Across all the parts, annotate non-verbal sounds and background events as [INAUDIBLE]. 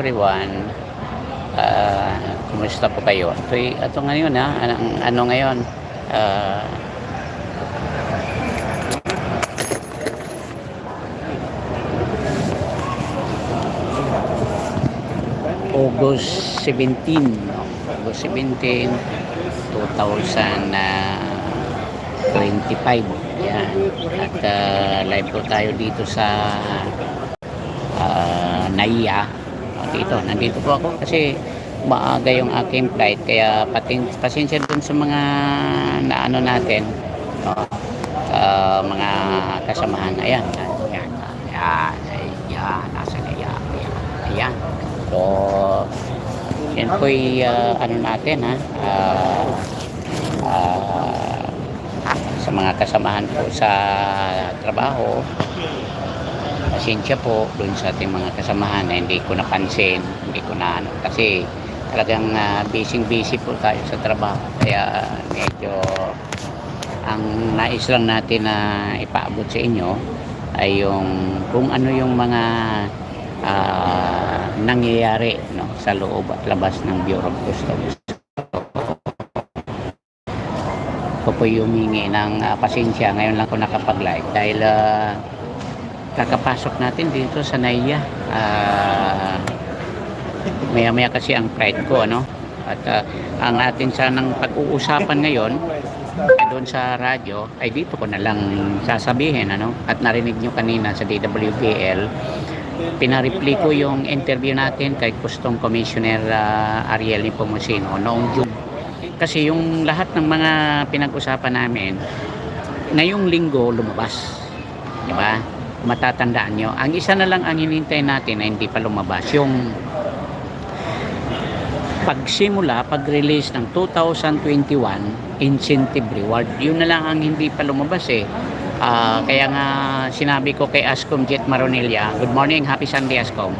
everyone. Ah, kumusta po kayo? Ito, ito ngayon ha, anong, ano ngayon? Ah, August 17, no? August 17, 2025. Yan. At ah, live po tayo dito sa uh, Naiya. O, dito, nandito po ako kasi maaga yung aking flight. Kaya patin, pasensya dun sa mga naano natin no? Ah, mga kasamahan. Ayan ayan ayan ayan. Nasa Naiya ayan, ayan. so yan po ano natin ha? Ah, ah, sa mga kasamahan po sa trabaho pasensya po doon sa ating mga kasamahan na hindi ko napansin, hindi ko na ano, kasi talagang uh, busy busy po tayo sa trabaho. Kaya medyo ang nais lang natin na ipaabot sa inyo ay yung kung ano yung mga ah, nangyayari no, sa loob at labas ng Bureau of Customs. Ko po humingi ng ah, pasensya. Ngayon lang ko nakapag-live dahil ah, kakapasok natin dito sa Naiya. Ah, maya maya kasi ang flight ko ano? At ah, ang atin sanang pag-uusapan ngayon ay doon sa radyo ay dito ko na lang sasabihin ano? At narinig nyo kanina sa DWBL pinareply ko yung interview natin kay Custom Commissioner ah, Ariel Nepomuceno noong June. Kasi yung lahat ng mga pinag-usapan namin ngayong linggo lumabas. Di ba matatandaan nyo. Ang isa na lang ang hinintay natin na hindi pa lumabas yung pagsimula pag-release ng 2021 incentive reward. Yun na lang ang hindi pa lumabas eh. Ah, kaya nga sinabi ko kay Ascom Jet Maronilla good morning happy Sunday Ascom.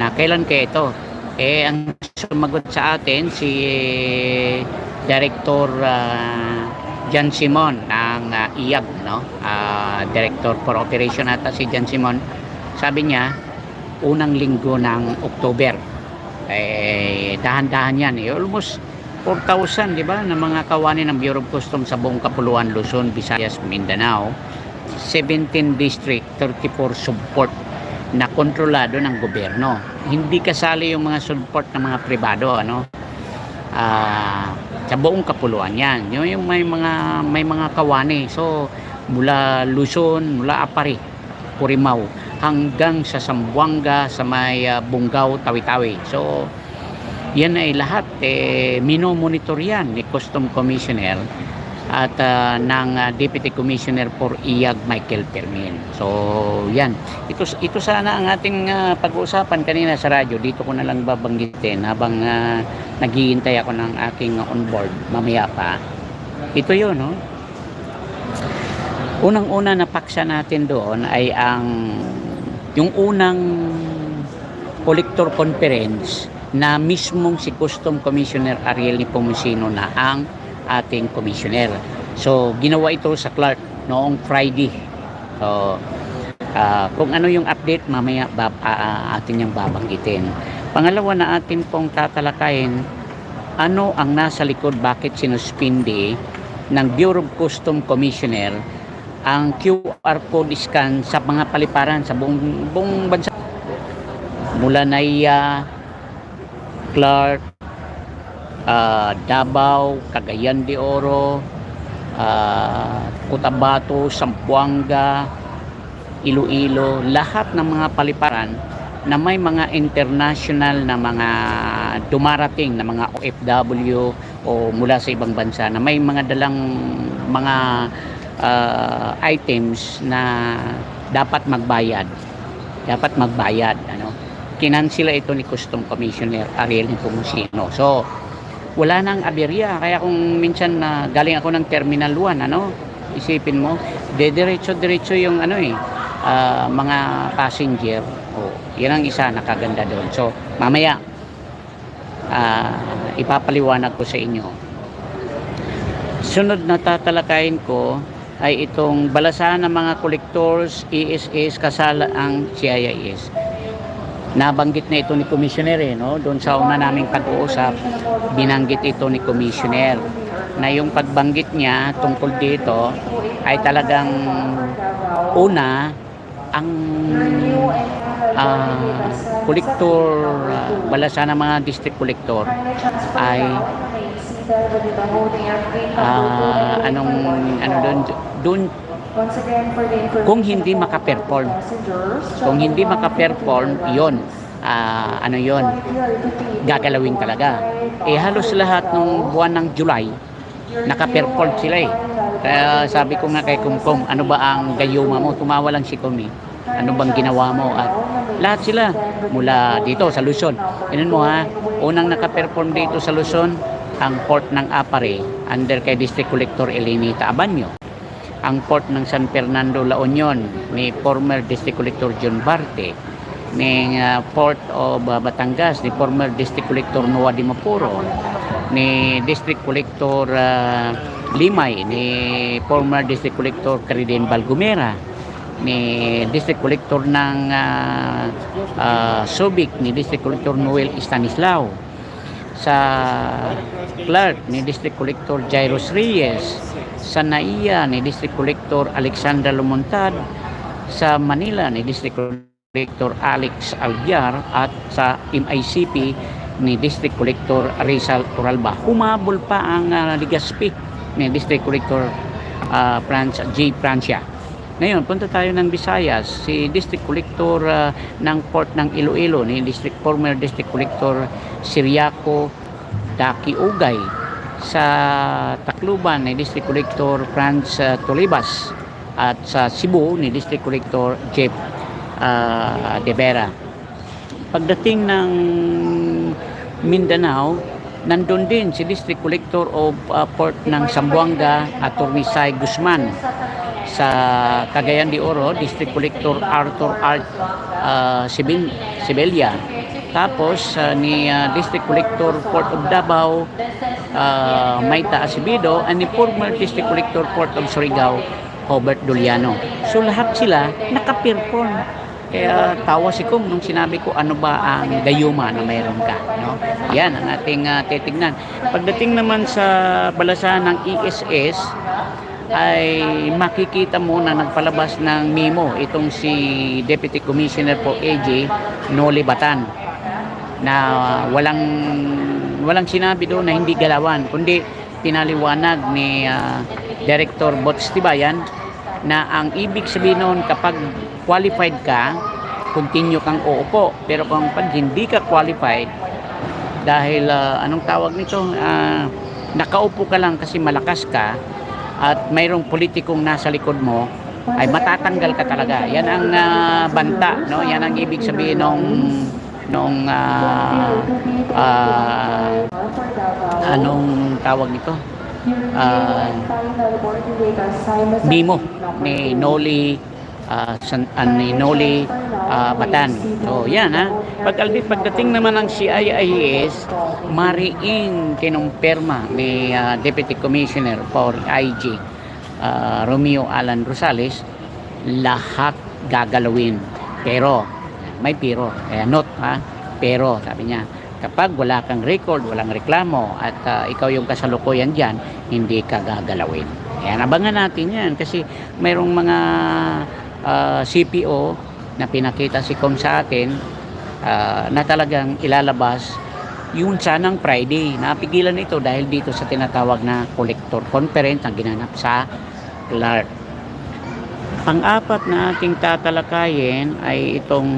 Na kailan kaya ito? Eh ang sumagot sa atin si Director ah, Jan Simon ng ah, IAG no Ah, Director for Operation ata si Jan Simon sabi niya unang linggo ng October eh dahan-dahan yan eh almost 4,000 di ba ng mga kawani ng Bureau of Customs sa buong Kapuluan, Luzon, Visayas, Mindanao 17 district, 34 support na kontrolado ng gobyerno. Hindi kasali yung mga support ng mga pribado ano. Ah, sa buong kapuluan 'yan. Yung, yung may mga may mga kawani. So mula Luzon, mula Apari, Purimao hanggang sa Sambuanga, sa may ah, Bungaw, Tawi-Tawi. So yan ay lahat eh, minomonitor yan ni Custom Commissioner at ah, ng ah, Deputy Commissioner for IAG Michael Permin. So, yan. Ito, ito sana ang ating ah, pag-uusapan kanina sa radyo. Dito ko na lang babanggitin habang uh, naghihintay ako ng aking onboard mamaya pa. Ito yun, no? Unang-una na paksa natin doon ay ang yung unang collector conference na mismong si Custom Commissioner Ariel Nepomuceno na ang ating commissioner. So, ginawa ito sa Clark noong Friday. So, ah, kung ano yung update, mamaya bab, ah, atin yung babanggitin. Pangalawa na atin pong tatalakayin, ano ang nasa likod, bakit sinuspindi ng Bureau of Custom Commissioner ang QR code scan sa mga paliparan sa buong, buong bansa. Mula Naiya, Clark, ah, Davao, Cagayan de Oro, ah, Cotabato, Zamboanga, Iloilo, lahat ng mga paliparan na may mga international na mga dumarating na mga OFW o mula sa ibang bansa na may mga dalang mga ah, items na dapat magbayad. Dapat magbayad ano? Kinansila ito ni Custom Commissioner Ariel Nepomuceno so wala nang aberya. Kaya kung minsan na galing ako ng Terminal 1 ano isipin mo dediretso diretso yung ano eh ah, mga passenger. Oh yan ang isa nakaganda doon. So mamaya ah, ipapaliwanag ko sa inyo. Sunod na tatalakayin ko ay itong balasahan ng mga collectors, ESS, kasala ang CIS. nabanggit na ito ni Commissioner eh, no? Doon sa una naming pag-uusap, binanggit ito ni Commissioner na yung pagbanggit niya tungkol dito ay talagang una ang ah, kolektor ah, balasa ng mga district collector ay ah, anong ano doon doon kung hindi maka-perform. kung hindi maka-perform yon ah, ano yon gagalawin talaga. Eh halos lahat ng buwan ng July naka-perform sila eh. kaya sabi ko nga kay Kumkum ano ba ang gayuma mo? Tumawa lang si Kumi ano bang ginawa mo? At lahat sila mula dito sa Luzon. Inan mo ha unang naka-perform dito sa Luzon ang port ng Apare under kay District Collector Elenita Abanyo ang port ng San Fernando La Union ni former District Collector John Barte ni uh, Port of uh, Batangas ni former District Collector Noah Di Mapuro ni District Collector uh, Limay ni former District Collector Cariden Balgumera ni District Collector ng uh, uh, Subic ni District Collector Noel Stanislao sa Clark ni District Collector Jairus Reyes sa NAIA ni District Collector Alexandra Lumontad sa Manila ni District Collector Alex Alviar at sa MICP ni District Collector Rizal Turalba. Humabol pa ang uh, Ligaspi ni District Collector uh, Franz J. Francia. Ngayon, punta tayo ng Visayas. Si District Collector uh, ng Port ng Iloilo ni District former District Collector Siriaco Daki Ugay sa Tacloban ni District Collector Franz uh, Tolibas at sa Cebu ni District Collector Jeff uh, De Vera. Pagdating ng Mindanao, nandun din si District Collector of uh, Port ng Zamboanga at Tornisay Guzman sa Cagayan de Oro, District Collector Arthur Art uh, Sibil Sibelia. Tapos uh, ni uh, District Collector Port of Davao, uh, Maita Acevedo, and ni former District Collector Port of Surigao, Robert Duliano. So lahat sila naka-perform. Kaya tawa si Kum nung sinabi ko ano ba ang gayuma na mayroon ka. No? Yan ang ating uh, titignan. Pagdating naman sa balasa ng ESS, ay makikita mo na nagpalabas ng memo itong si Deputy Commissioner po AJ Noli Batan na walang walang sinabi doon na hindi galawan kundi pinaliwanag ni uh, Director Bots Tibayan na ang ibig sabihin noon kapag qualified ka continue kang uupo. Pero kung pag hindi ka qualified dahil uh, anong tawag nito uh, nakaupo ka lang kasi malakas ka at mayroong politikong nasa likod mo ay matatanggal ka talaga. Yan ang uh, banta, no? Yan ang ibig sabihin nung nung uh, uh, anong tawag nito? Uh, Mimo ni Noli uh, San, uh, ni Noli uh, Batan. So, yan ha. Pag, pagdating naman ng CIIS, mariing kinumpirma ni uh, Deputy Commissioner for IG, uh, Romeo Alan Rosales, lahat gagalawin. Pero, may pero. Kaya note ha. Pero, sabi niya, kapag wala kang record, walang reklamo, at uh, ikaw yung kasalukuyan dyan, hindi ka gagalawin. Kaya abangan natin yan kasi mayroong mga uh, CPO na pinakita si Com sa atin uh, na talagang ilalabas yung sanang Friday. Napigilan ito dahil dito sa tinatawag na collector conference na ginanap sa Clark. Pang-apat na ating tatalakayin ay itong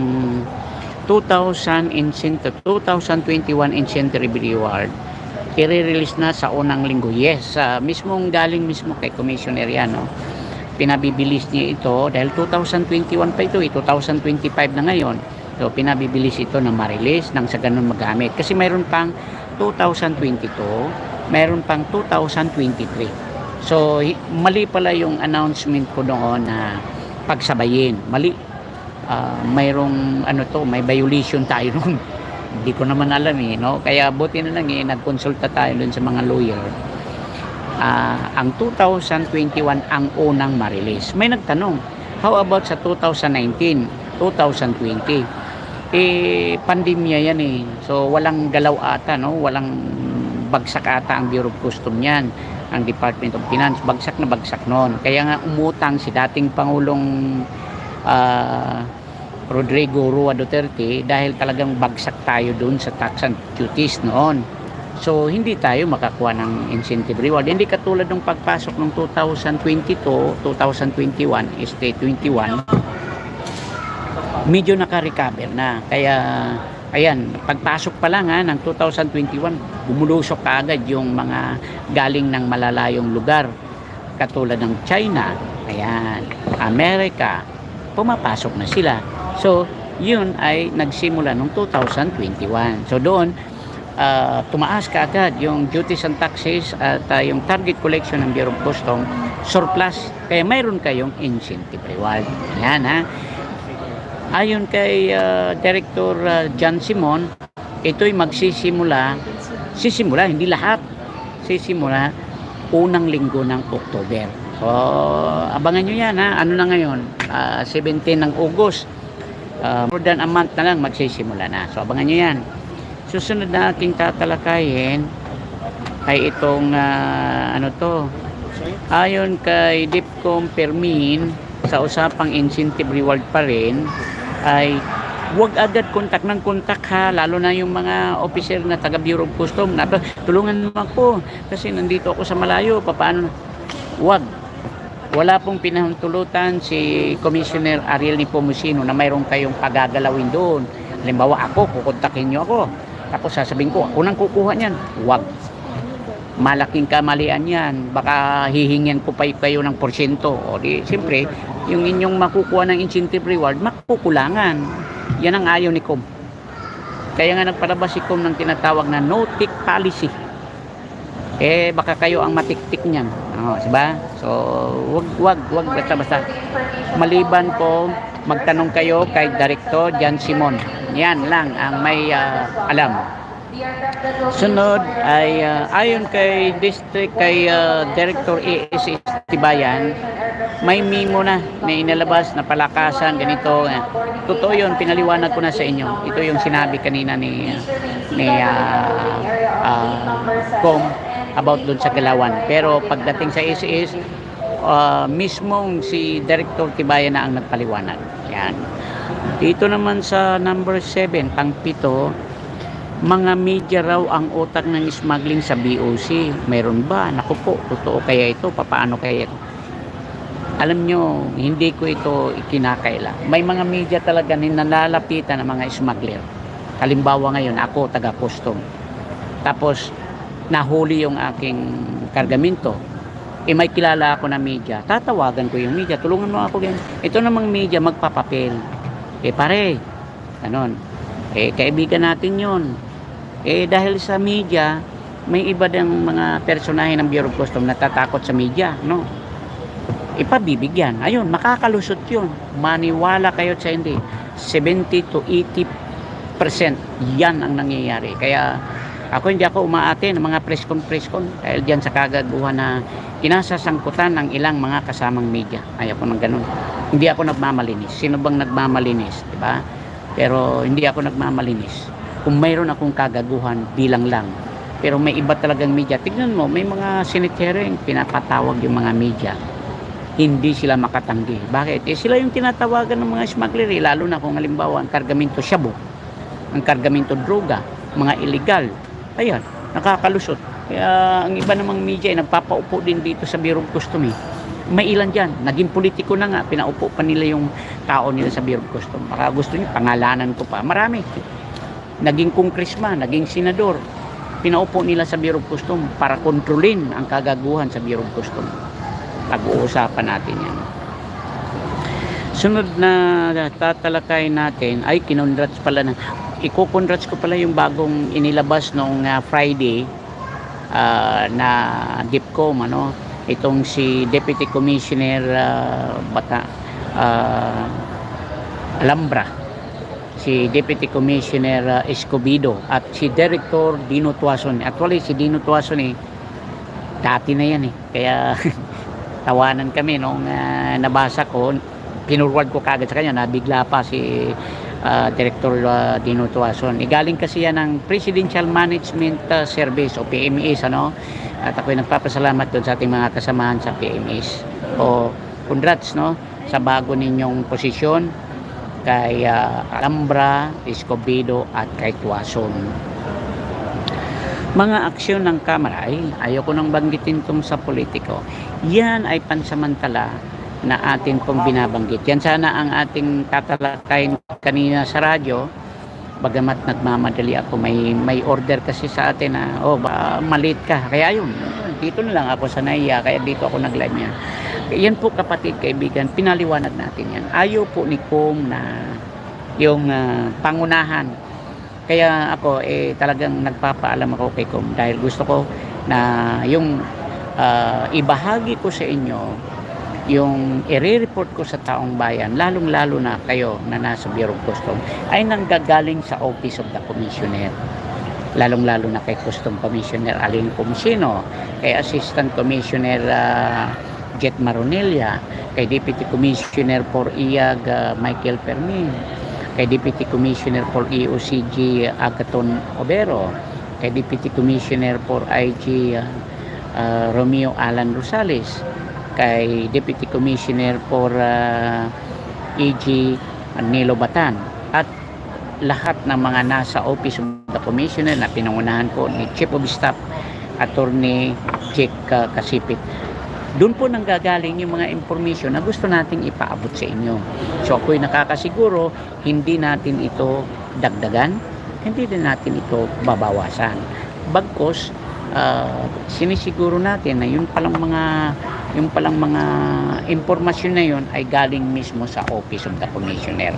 2000 incentive, 2021 incentive reward i-release na sa unang linggo. Yes, uh, mismong galing mismo kay Commissioner yan, no? Pinabibilis niya ito dahil 2021 pa ito, eh, 2025 na ngayon. So, pinabibilis ito na ma-release nang sa ganun magamit. Kasi mayroon pang 2022, mayroon pang 2023. So, mali pala yung announcement ko doon na pagsabayin. Mali. Uh, mayroong ano to, may violation tayo noon. [LAUGHS] Hindi ko naman alam eh, no? Kaya buti na lang eh, nagkonsulta tayo doon sa mga lawyer uh, ang 2021 ang unang ma-release. May nagtanong, how about sa 2019, 2020? eh pandemya yan eh. So walang galaw ata no, walang bagsak ata ang Bureau of Custom yan ang Department of Finance bagsak na bagsak noon kaya nga umutang si dating Pangulong ah, Rodrigo Rua Duterte dahil talagang bagsak tayo doon sa tax and duties noon so hindi tayo makakuha ng incentive reward hindi katulad ng pagpasok ng 2022 2021 este 21 medyo naka-recover na. Kaya, ayan, pagpasok pa lang ha, ng 2021, bumulusok kaagad yung mga galing ng malalayong lugar. Katulad ng China, ayan, Amerika, pumapasok na sila. So, yun ay nagsimula noong 2021. So, doon, ah, tumaas kaagad yung duties and taxes at ah, yung target collection ng Bureau of Custom surplus. Kaya mayroon kayong incentive reward. Ayan ha. Ayon kay ah, Director ah, John Simon, ito'y magsisimula, sisimula, hindi lahat, sisimula unang linggo ng October. So, abangan nyo yan ha. Ano na ngayon? Ah, 17 ng August. Ah, more than a month na lang magsisimula na. So, abangan nyo yan. Susunod na ating tatalakayin ay itong ah, ano to. Ayon kay Dipcom Permin, sa usapang incentive reward pa rin, ay huwag agad kontak ng kontak ha, lalo na yung mga officer na taga Bureau of Custom na tulungan mo ako kasi nandito ako sa malayo, paano huwag wala pong pinahintulutan si Commissioner Ariel Nipomucino na mayroon kayong pagagalawin doon. Halimbawa ako, kukontakin nyo ako. Tapos sasabihin ko, ako nang kukuha niyan. Huwag. Malaking kamalian yan. Baka hihingyan ko pa kayo ng porsyento. O di, siyempre, yung inyong makukuha ng incentive reward, makukulangan. Yan ang ayaw ni Com. Kaya nga nagpalabas si Com ng tinatawag na no-tick policy eh baka kayo ang matiktik niyan. Oh, diba? So, wag wag wag basta basta. Maliban po magtanong kayo kay Director Jan Simon. Yan lang ang may ah, alam. Sunod ay ah, ayon kay district kay ah, Director ES Tibayan, may memo na na inilabas na palakasan ganito. Totoo 'yun, pinaliwanag ko na sa inyo. Ito yung sinabi kanina ni ni ah, ah, Com about doon sa Galawan. Pero pagdating sa SES, uh, mismong si Director Tibayan na ang nagpaliwanag. Yan. Dito naman sa number 7, pang pito, mga media raw ang utak ng smuggling sa BOC. Meron ba? Naku po, totoo kaya ito? Papaano kaya ito? Alam nyo, hindi ko ito ikinakaila. May mga media talaga na nalalapitan ng mga smuggler. Halimbawa ngayon, ako taga-custom. Tapos, nahuli yung aking kargamento, eh may kilala ako na media, tatawagan ko yung media, tulungan mo ako ganyan. Ito namang media, magpapapel. Eh pare, ganon. Eh kaibigan natin yon. Eh dahil sa media, may iba ding mga personahe ng Bureau of Custom natatakot sa media, no? Ipabibigyan. Ayun, makakalusot yun. Maniwala kayo sa hindi. 70 to 80% yan ang nangyayari. Kaya ako hindi ako umaate ng mga press con press con dahil diyan sa kagaguhan na kinasasangkutan ng ilang mga kasamang media. Ayaw ko ng ganun. Hindi ako nagmamalinis. Sino bang nagmamalinis, ba? Pero hindi ako nagmamalinis. Kung mayroon akong kagaguhan, bilang lang. Pero may iba talagang media. Tignan mo, may mga hearing, pinapatawag yung mga media. Hindi sila makatanggi. Bakit? Eh sila yung tinatawagan ng mga smuggler, eh, lalo na kung halimbawa ang kargamento shabu, ang kargamento droga, mga illegal, ayan, nakakalusot. Kaya ang iba namang media ay nagpapaupo din dito sa Bureau of Custom eh. May ilan dyan, naging politiko na nga, pinaupo pa nila yung tao nila sa Bureau of Custom. Baka gusto niyo, pangalanan ko pa. Marami. Naging kongresman, naging senador. Pinaupo nila sa Bureau of Custom para kontrolin ang kagaguhan sa Bureau of Custom. Pag-uusapan natin yan. Sunod na tatalakay natin ay kinongrats pala na iko-congrats ko pala yung bagong inilabas nung uh, Friday uh, na DIPCOM ano? Itong si Deputy Commissioner uh, Bata uh, Alambra si Deputy Commissioner uh, Escobido at si Director Dino Tuason. Actually si Dino Tuason eh dati na yan eh. Kaya [LAUGHS] tawanan kami nung uh, nabasa ko. Pinurward ko kagad sa kanya. Nabigla pa si ah, Director ah, Dino Tuason. Igaling kasi yan ng Presidential Management ah, Service o PMS ano. At ako'y nagpapasalamat doon sa ating mga kasamahan sa PMS. O congrats no sa bago ninyong posisyon kay ah, Alambra, Escobedo at kay Tuason. Mga aksyon ng Kamara ay ayoko nang banggitin tong sa politiko. Yan ay pansamantala na atin pong binabanggit. Yan sana ang ating tatalakayin kanina sa radyo. Bagamat nagmamadali ako, may may order kasi sa atin na, oh, ba, malit ka. Kaya yun, dito na lang ako sa naiya, kaya dito ako nag-live. Yan po kapatid, kaibigan, pinaliwanag natin yan. Ayaw po ni Kong na yung ah, pangunahan kaya ako eh talagang nagpapaalam ako kay Kom dahil gusto ko na yung ah, ibahagi ko sa inyo yung i-report ko sa taong bayan, lalong-lalo na kayo na nasa Bureau of Customs, ay nanggagaling sa Office of the Commissioner. Lalong-lalo na kay Custom Commissioner Alin Comisino, kay Assistant Commissioner ah, Jet Maronilla, kay Deputy Commissioner for IAG ah, Michael Fermin, kay Deputy Commissioner for EOCG Agaton Obero, kay Deputy Commissioner for IG uh, uh, Romeo Alan Rosales, kay Deputy Commissioner for uh, EG Nilo Batan, at lahat ng mga nasa Office of the Commissioner na pinangunahan ko ni Chief of Staff Attorney Jake uh, Kasipit. Doon po nanggagaling yung mga information na gusto nating ipaabot sa inyo. So ako'y nakakasiguro, hindi natin ito dagdagan, hindi din natin ito babawasan. Bagkos, ah, sinisiguro natin na yung palang mga yung palang mga impormasyon na yun ay galing mismo sa Office of the Commissioner.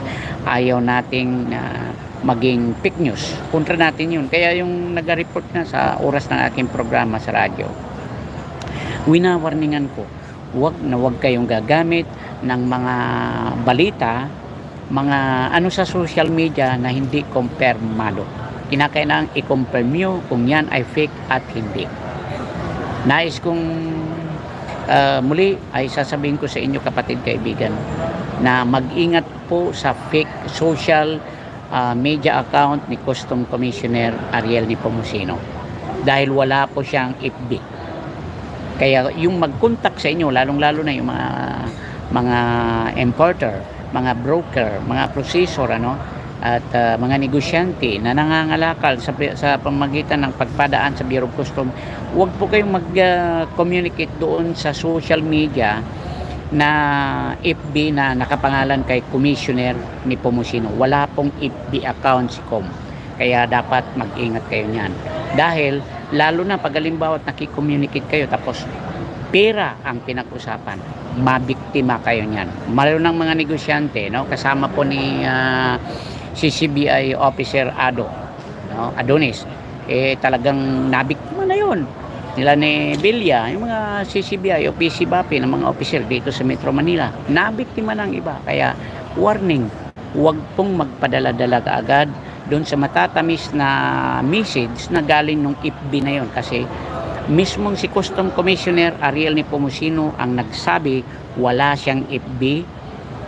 Ayaw nating ah, maging fake news. Kontra natin yun. Kaya yung nag-report na sa oras ng aking programa sa radyo, winawarningan ko wag na wag kayong gagamit ng mga balita mga ano sa social media na hindi kumpirmado kinakailangan i-confirm nyo kung yan ay fake at hindi nais kong ah, muli ay sasabihin ko sa inyo kapatid kaibigan na mag-ingat po sa fake social ah, media account ni Custom Commissioner Ariel Nepomuceno dahil wala po siyang FB kaya yung mag-contact sa inyo, lalong-lalo na yung mga mga importer, mga broker, mga processor ano at uh, mga negosyante na nangangalakal sa sa pamagitan ng pagpadaan sa Bureau of Customs, huwag po kayong mag-communicate doon sa social media na FB na nakapangalan kay Commissioner ni Pomusino. Wala pong FB account si Com. Kaya dapat mag-ingat kayo niyan. Dahil lalo na pag halimbawa nakikommunicate kayo tapos pera ang pinag-usapan mabiktima kayo niyan malo ng mga negosyante no kasama po ni ah, si CBI officer Ado no? Adonis. Eh talagang nabiktima na yon nila ni Bilya yung mga CCBI o PCBAP ng mga officer dito sa Metro Manila. Nabiktima ng iba. Kaya warning huwag pong magpadala-dala agad doon sa matatamis na message na galing nung FB na yon kasi mismong si Custom Commissioner Ariel Nepomuceno ang nagsabi wala siyang FB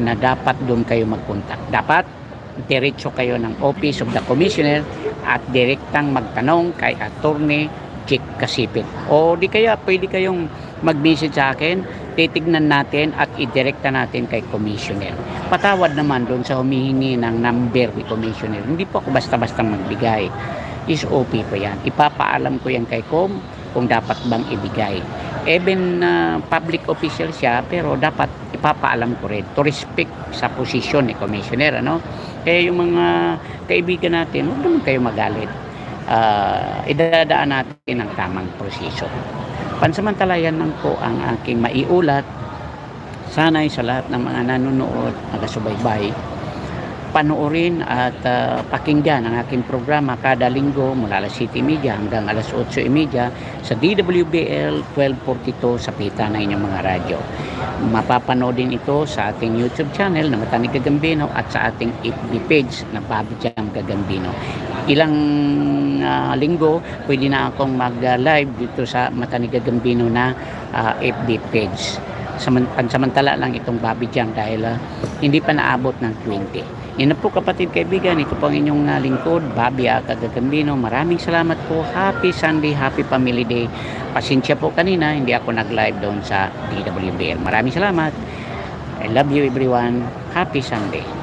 na dapat doon kayo magpunta. Dapat diretso kayo ng Office of the Commissioner at direktang magtanong kay Attorney Chick Kasipit. O di kaya pwede kayong mag-message sa akin, titignan natin at idirekta natin kay Commissioner. Patawad naman doon sa humihingi ng number ni Commissioner. Hindi po ako basta-basta magbigay. Is OP po yan. Ipapaalam ko yan kay Com kung dapat bang ibigay. Even na public official siya, pero dapat ipapaalam ko rin to respect sa posisyon ni Commissioner. Ano? Kaya yung mga kaibigan natin, huwag naman kayo magalit. Ah, idadaan natin ang tamang proseso. Pansamantalayan lang po ang aking maiulat. Sana'y sa lahat ng mga nanonood, nagasubaybay, panoorin at ah, pakinggan ang aking programa kada linggo mula alas 7.30 hanggang alas 8.30 sa DWBL 1242 sa pita ng inyong mga radyo. Mapapanood din ito sa ating YouTube channel na Matanig Gagambino at sa ating FB page na Bobby Jam Gagambino. Ilang ah, linggo pwede na akong mag-live dito sa Matanig Gagambino na ah, FB page. Saman- Pansamantala lang itong Bobby Jam dahil ah, hindi pa naabot ng 20. Yan po kapatid kaibigan, ito po ang inyong uh, lingkod, Bobby Aka Gagambino. Maraming salamat po. Happy Sunday, Happy Family Day. Pasensya po kanina, hindi ako nag-live doon sa DWBL. Maraming salamat. I love you everyone. Happy Sunday.